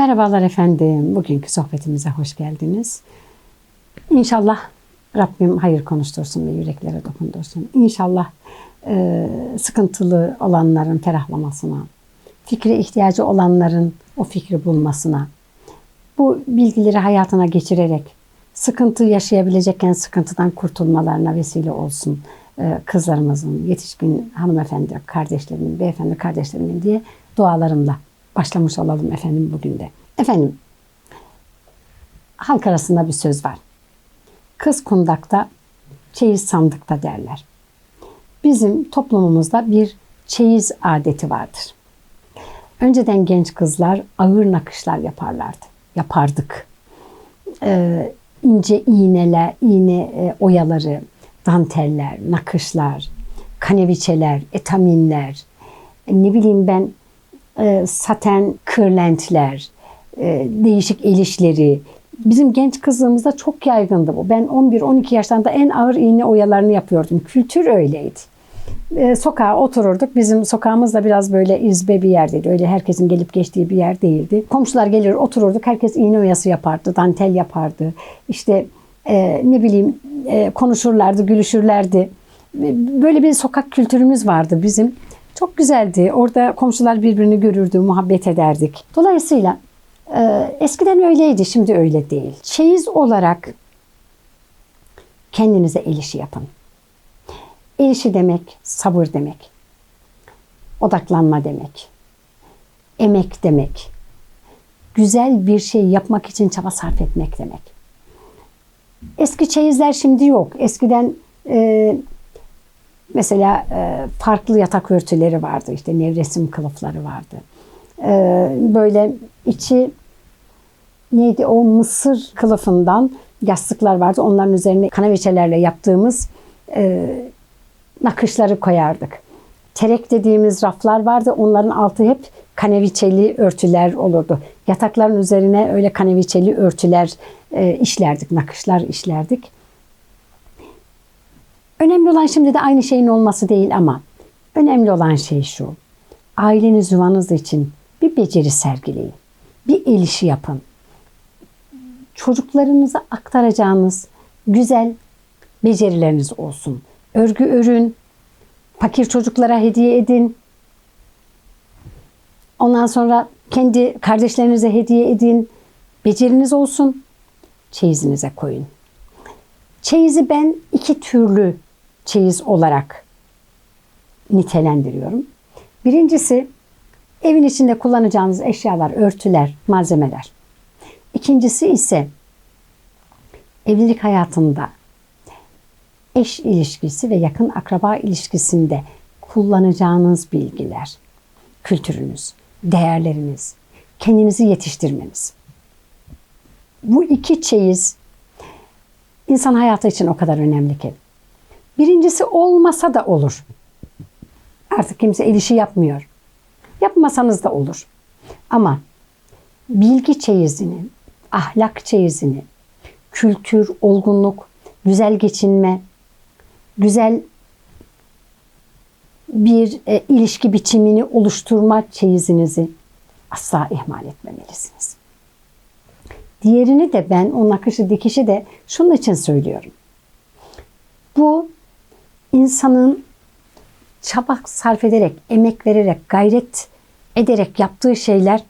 Merhabalar efendim. Bugünkü sohbetimize hoş geldiniz. İnşallah Rabbim hayır konuştursun ve yüreklere dokundursun. İnşallah e, sıkıntılı olanların ferahlamasına, fikre ihtiyacı olanların o fikri bulmasına, bu bilgileri hayatına geçirerek sıkıntı yaşayabilecekken sıkıntıdan kurtulmalarına vesile olsun e, kızlarımızın, yetişkin hanımefendi kardeşlerimin, beyefendi kardeşlerimin diye dualarımla başlamış olalım efendim bugün de. Efendim, halk arasında bir söz var. Kız kundakta, çeyiz sandıkta derler. Bizim toplumumuzda bir çeyiz adeti vardır. Önceden genç kızlar ağır nakışlar yaparlardı. Yapardık. Ee, ince iğneler, iğne e, oyaları, danteller, nakışlar, kaneviçeler, etaminler, e, ne bileyim ben e, saten kırlentler, e, değişik el işleri. Bizim genç kızlığımızda çok yaygındı bu. Ben 11-12 yaşlarında en ağır iğne oyalarını yapıyordum. Kültür öyleydi. E, sokağa otururduk. Bizim sokağımız da biraz böyle izbe bir yerdeydi. Öyle herkesin gelip geçtiği bir yer değildi. Komşular gelir otururduk. Herkes iğne oyası yapardı, dantel yapardı. İşte ne bileyim konuşurlardı, gülüşürlerdi. Böyle bir sokak kültürümüz vardı bizim. Çok güzeldi. Orada komşular birbirini görürdü, muhabbet ederdik. Dolayısıyla e, eskiden öyleydi, şimdi öyle değil. Çeyiz olarak kendinize el işi yapın. El demek sabır demek. Odaklanma demek. Emek demek. Güzel bir şey yapmak için çaba sarf etmek demek. Eski çeyizler şimdi yok. Eskiden e, Mesela e, farklı yatak örtüleri vardı. işte nevresim kılıfları vardı. E, böyle içi neydi o mısır kılıfından yastıklar vardı. Onların üzerine kanaviçelerle yaptığımız e, nakışları koyardık. Terek dediğimiz raflar vardı. Onların altı hep kaneviçeli örtüler olurdu. Yatakların üzerine öyle kaneviçeli örtüler işlerdik, nakışlar işlerdik. Önemli olan şimdi de aynı şeyin olması değil ama önemli olan şey şu. Aileniz yuvanız için bir beceri sergileyin. Bir el işi yapın. Çocuklarınıza aktaracağınız güzel becerileriniz olsun. Örgü örün, fakir çocuklara hediye edin. Ondan sonra kendi kardeşlerinize hediye edin. Beceriniz olsun. Çeyizinize koyun. Çeyizi ben iki türlü çeyiz olarak nitelendiriyorum. Birincisi evin içinde kullanacağınız eşyalar, örtüler, malzemeler. İkincisi ise evlilik hayatında eş ilişkisi ve yakın akraba ilişkisinde kullanacağınız bilgiler, kültürünüz, değerleriniz, kendinizi yetiştirmeniz. Bu iki çeyiz insan hayatı için o kadar önemli ki. Birincisi olmasa da olur. Artık kimse el işi yapmıyor. Yapmasanız da olur. Ama bilgi çeyizini, ahlak çeyizini, kültür, olgunluk, güzel geçinme, güzel bir e, ilişki biçimini oluşturma çeyizinizi asla ihmal etmemelisiniz. Diğerini de ben o nakışı dikişi de şunun için söylüyorum. Bu insanın çaba sarf ederek, emek vererek, gayret ederek yaptığı şeyler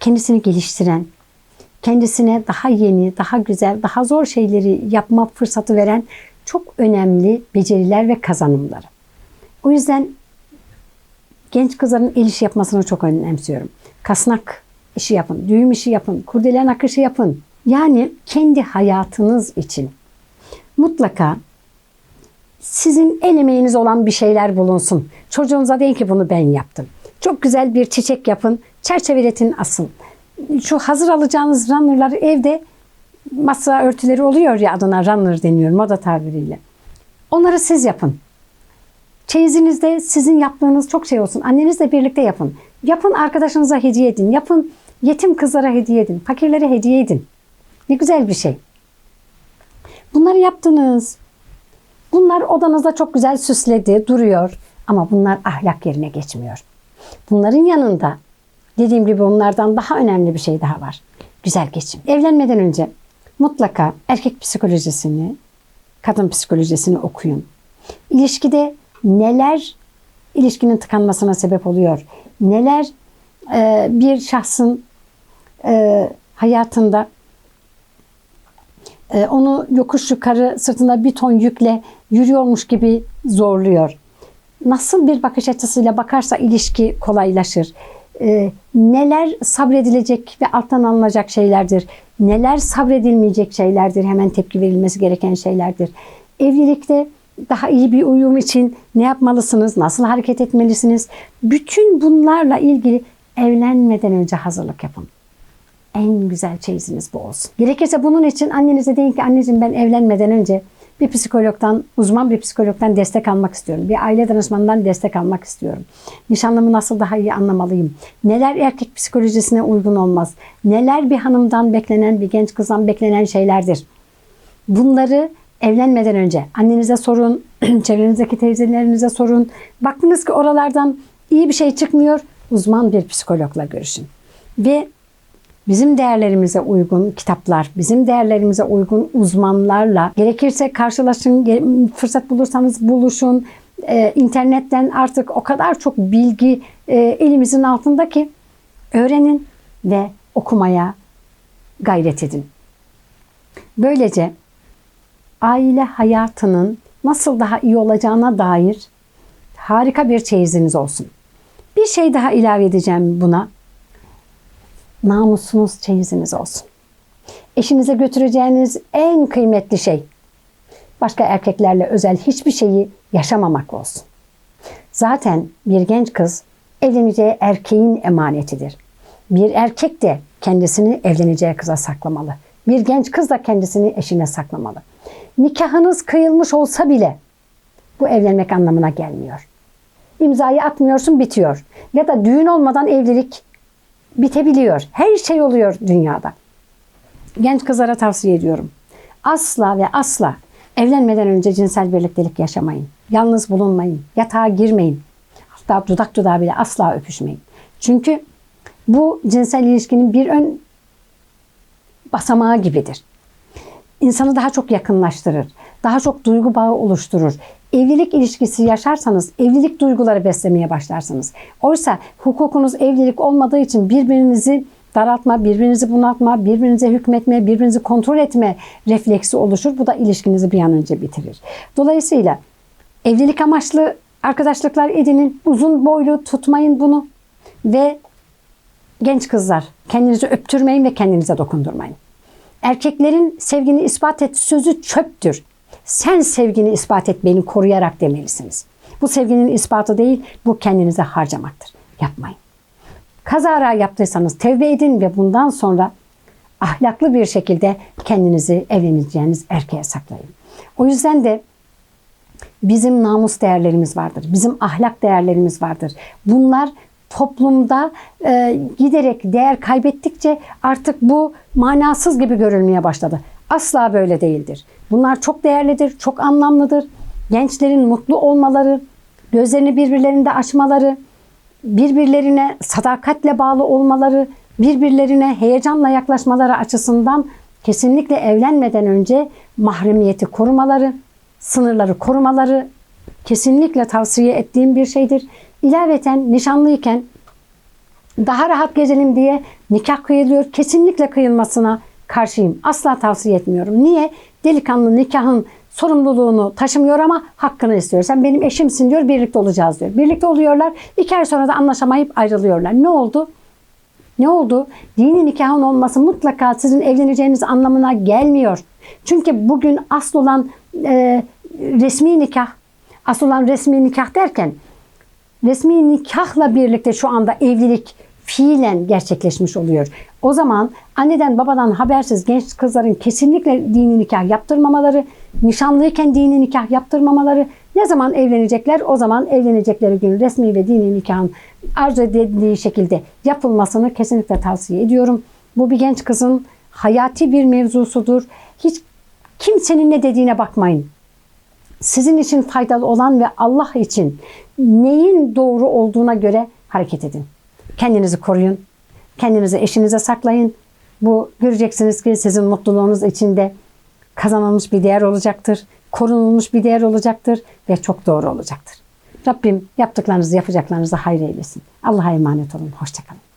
kendisini geliştiren, kendisine daha yeni, daha güzel, daha zor şeyleri yapma fırsatı veren çok önemli beceriler ve kazanımları. O yüzden genç kızların el işi yapmasını çok önemsiyorum. Kasnak işi yapın, düğüm işi yapın, kurdele nakışı yapın. Yani kendi hayatınız için mutlaka sizin el emeğiniz olan bir şeyler bulunsun. Çocuğunuza deyin ki bunu ben yaptım. Çok güzel bir çiçek yapın, çerçeveletin asın. Şu hazır alacağınız runner'ları evde masa örtüleri oluyor ya adına runner deniyor moda tabiriyle. Onları siz yapın. Çeyizinizde sizin yaptığınız çok şey olsun. Annenizle birlikte yapın. Yapın arkadaşınıza hediye edin. Yapın yetim kızlara hediye edin. Fakirlere hediye edin. Ne güzel bir şey. Bunları yaptınız. Bunlar odanızda çok güzel süsledi, duruyor. Ama bunlar ahlak yerine geçmiyor. Bunların yanında Dediğim gibi bunlardan daha önemli bir şey daha var. Güzel geçim. Evlenmeden önce mutlaka erkek psikolojisini, kadın psikolojisini okuyun. İlişkide neler ilişkinin tıkanmasına sebep oluyor? Neler e, bir şahsın e, hayatında onu yokuş yukarı sırtında bir ton yükle yürüyormuş gibi zorluyor. Nasıl bir bakış açısıyla bakarsa ilişki kolaylaşır. E, neler sabredilecek ve alttan alınacak şeylerdir. Neler sabredilmeyecek şeylerdir. Hemen tepki verilmesi gereken şeylerdir. Evlilikte daha iyi bir uyum için ne yapmalısınız? Nasıl hareket etmelisiniz? Bütün bunlarla ilgili evlenmeden önce hazırlık yapın en güzel çeyiziniz bu olsun. Gerekirse bunun için annenize deyin ki anneciğim ben evlenmeden önce bir psikologdan, uzman bir psikologdan destek almak istiyorum. Bir aile danışmanından destek almak istiyorum. Nişanlımı nasıl daha iyi anlamalıyım? Neler erkek psikolojisine uygun olmaz? Neler bir hanımdan beklenen, bir genç kızdan beklenen şeylerdir? Bunları evlenmeden önce annenize sorun, çevrenizdeki teyzelerinize sorun. Baktınız ki oralardan iyi bir şey çıkmıyor, uzman bir psikologla görüşün. Ve bizim değerlerimize uygun kitaplar, bizim değerlerimize uygun uzmanlarla gerekirse karşılaşın, fırsat bulursanız buluşun. Ee, internetten artık o kadar çok bilgi e, elimizin altında ki öğrenin ve okumaya gayret edin. Böylece aile hayatının nasıl daha iyi olacağına dair harika bir çeyiziniz olsun. Bir şey daha ilave edeceğim buna namusunuz çeyiziniz olsun. Eşinize götüreceğiniz en kıymetli şey başka erkeklerle özel hiçbir şeyi yaşamamak olsun. Zaten bir genç kız evleneceği erkeğin emanetidir. Bir erkek de kendisini evleneceği kıza saklamalı. Bir genç kız da kendisini eşine saklamalı. Nikahınız kıyılmış olsa bile bu evlenmek anlamına gelmiyor. İmzayı atmıyorsun bitiyor. Ya da düğün olmadan evlilik bitebiliyor. Her şey oluyor dünyada. Genç kızlara tavsiye ediyorum. Asla ve asla evlenmeden önce cinsel birliktelik yaşamayın. Yalnız bulunmayın. Yatağa girmeyin. Hatta dudak dudağa bile asla öpüşmeyin. Çünkü bu cinsel ilişkinin bir ön basamağı gibidir. İnsanı daha çok yakınlaştırır. Daha çok duygu bağı oluşturur. Evlilik ilişkisi yaşarsanız evlilik duyguları beslemeye başlarsınız. Oysa hukukunuz evlilik olmadığı için birbirinizi daraltma, birbirinizi bunaltma, birbirinize hükmetme, birbirinizi kontrol etme refleksi oluşur. Bu da ilişkinizi bir an önce bitirir. Dolayısıyla evlilik amaçlı arkadaşlıklar edinin. Uzun boylu tutmayın bunu. Ve genç kızlar kendinizi öptürmeyin ve kendinize dokundurmayın. Erkeklerin sevgini ispat et sözü çöptür. Sen sevgini ispat et beni koruyarak demelisiniz. Bu sevginin ispatı değil, bu kendinize harcamaktır. Yapmayın. Kazara yaptıysanız tevbe edin ve bundan sonra ahlaklı bir şekilde kendinizi evleneceğiniz erkeğe saklayın. O yüzden de bizim namus değerlerimiz vardır. Bizim ahlak değerlerimiz vardır. Bunlar toplumda e, giderek değer kaybettikçe artık bu manasız gibi görülmeye başladı. Asla böyle değildir. Bunlar çok değerlidir, çok anlamlıdır. Gençlerin mutlu olmaları, gözlerini birbirlerinde açmaları, birbirlerine sadakatle bağlı olmaları, birbirlerine heyecanla yaklaşmaları açısından kesinlikle evlenmeden önce mahremiyeti korumaları, sınırları korumaları kesinlikle tavsiye ettiğim bir şeydir. İlaveten nişanlıyken daha rahat gezelim diye nikah kıyılıyor. Kesinlikle kıyılmasına karşıyım. Asla tavsiye etmiyorum. Niye? Delikanlı nikahın sorumluluğunu taşımıyor ama hakkını istiyor. Sen benim eşimsin diyor, birlikte olacağız diyor. Birlikte oluyorlar. İki ay sonra da anlaşamayıp ayrılıyorlar. Ne oldu? Ne oldu? Dini nikahın olması mutlaka sizin evleneceğiniz anlamına gelmiyor. Çünkü bugün asıl olan e, resmi nikah, asıl olan resmi nikah derken resmi nikahla birlikte şu anda evlilik fiilen gerçekleşmiş oluyor. O zaman anneden babadan habersiz genç kızların kesinlikle dini nikah yaptırmamaları, nişanlıyken dini nikah yaptırmamaları, ne zaman evlenecekler o zaman evlenecekleri gün resmi ve dini nikahın arzu edildiği şekilde yapılmasını kesinlikle tavsiye ediyorum. Bu bir genç kızın hayati bir mevzusudur. Hiç kimsenin ne dediğine bakmayın sizin için faydalı olan ve Allah için neyin doğru olduğuna göre hareket edin. Kendinizi koruyun. Kendinizi eşinize saklayın. Bu göreceksiniz ki sizin mutluluğunuz içinde kazanılmış bir değer olacaktır. Korunulmuş bir değer olacaktır ve çok doğru olacaktır. Rabbim yaptıklarınızı yapacaklarınızı hayır eylesin. Allah'a emanet olun. Hoşçakalın.